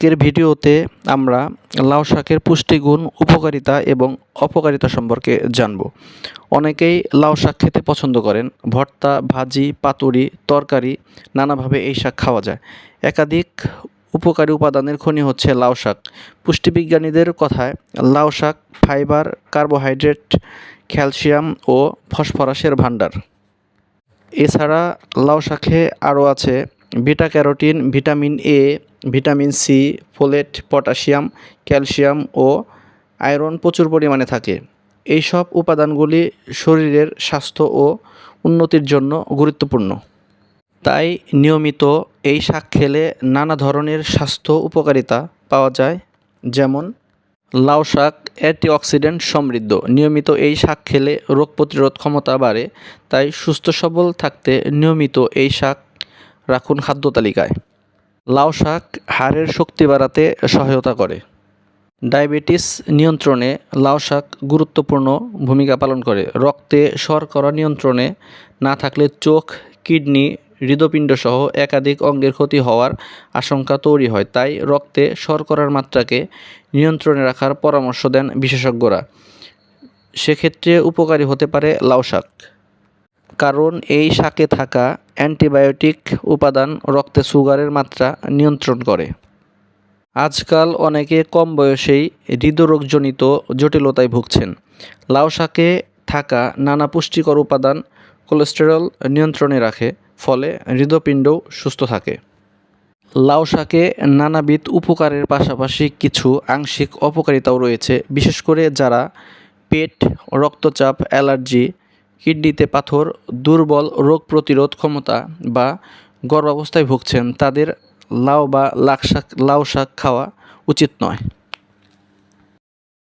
আজকের ভিডিওতে আমরা লাউ শাকের পুষ্টিগুণ, উপকারিতা এবং অপকারিতা সম্পর্কে জানব। অনেকেই লাউ শাক খেতে পছন্দ করেন। ভর্তা, ভাজি, পাতুরি, তরকারি, নানাভাবে এই শাক খাওয়া যায়। একাধিক উপকারী উপাদানের খনি হচ্ছে লাউ শাক। পুষ্টিবিজ্ঞানীদের কথায়, লাউ শাক ফাইবার, কার্বোহাইড্রেট, ক্যালসিয়াম ও ফসফরাসের ভাণ্ডার। এছাড়া লাউ শাকে আরও আছে beta carotene vitamin A vitamin C folate, potassium, calcium O iron প্রচুর পরিমাণে থাকে। এই সব উপাদানগুলি শরীরের স্বাস্থ্য ও উন্নতির জন্য গুরুত্বপূর্ণ। তাই নিয়মিত এই শাক খেলে নানা ধরনের স্বাস্থ্য উপকারিতা পাওয়া যায়, যেমন লাউ শাক অ্যান্টিঅক্সিডেন্ট সমৃদ্ধ। নিয়মিত এই শাক খেলে রোগ প্রতিরোধ ক্ষমতা বাড়ে, তাই সুস্থ সবল থাকতে নিয়মিত এই শাক রাখুন খাদ্য তালিকায়। লাউ শাক হাড়ের শক্তি বাড়াতে সহায়তা করে। ডায়াবেটিস নিয়ন্ত্রণে লাউ শাক গুরুত্বপূর্ণ ভূমিকা পালন করে। রক্তে শর্করা নিয়ন্ত্রণে না থাকলে চোখ, কিডনি হৃদপিণ্ড সহ একাধিক অঙ্গের ক্ষতি হওয়ার আশঙ্কা তৈরি হয়। তাই রক্তে শর্করার মাত্রাকে নিয়ন্ত্রণে রাখার পরামর্শ দেন বিশেষজ্ঞরা। সেক্ষেত্রে উপকারী হতে পারে লাউ শাক। কারণ এই শাকে থাকা অ্যান্টিবায়োটিক উপাদান রক্তে সুগারের মাত্রা নিয়ন্ত্রণ করে। আজকাল অনেকে কম বয়সেই হৃদরোগজনিত জটিলতায় ভুগছেন। লাউ শাকে থাকা নানা পুষ্টিকর উপাদান কোলেস্টেরল নিয়ন্ত্রণে রাখে, ফলে হৃদপিণ্ডও সুস্থ থাকে। লাউ শাকে নানাবিধ উপকারের পাশাপাশি কিছু আংশিক অপকারিতাও রয়েছে, বিশেষ করে যারা পেট, রক্তচাপ, অ্যালার্জি কিডনিতে পাথর, দুর্বল রোগ প্রতিরোধ ক্ষমতা বা গর্ভাবস্থায় ভুগছেন, তাদের লাউ বা লাক শাক লাউ শাক খাওয়া উচিত নয়।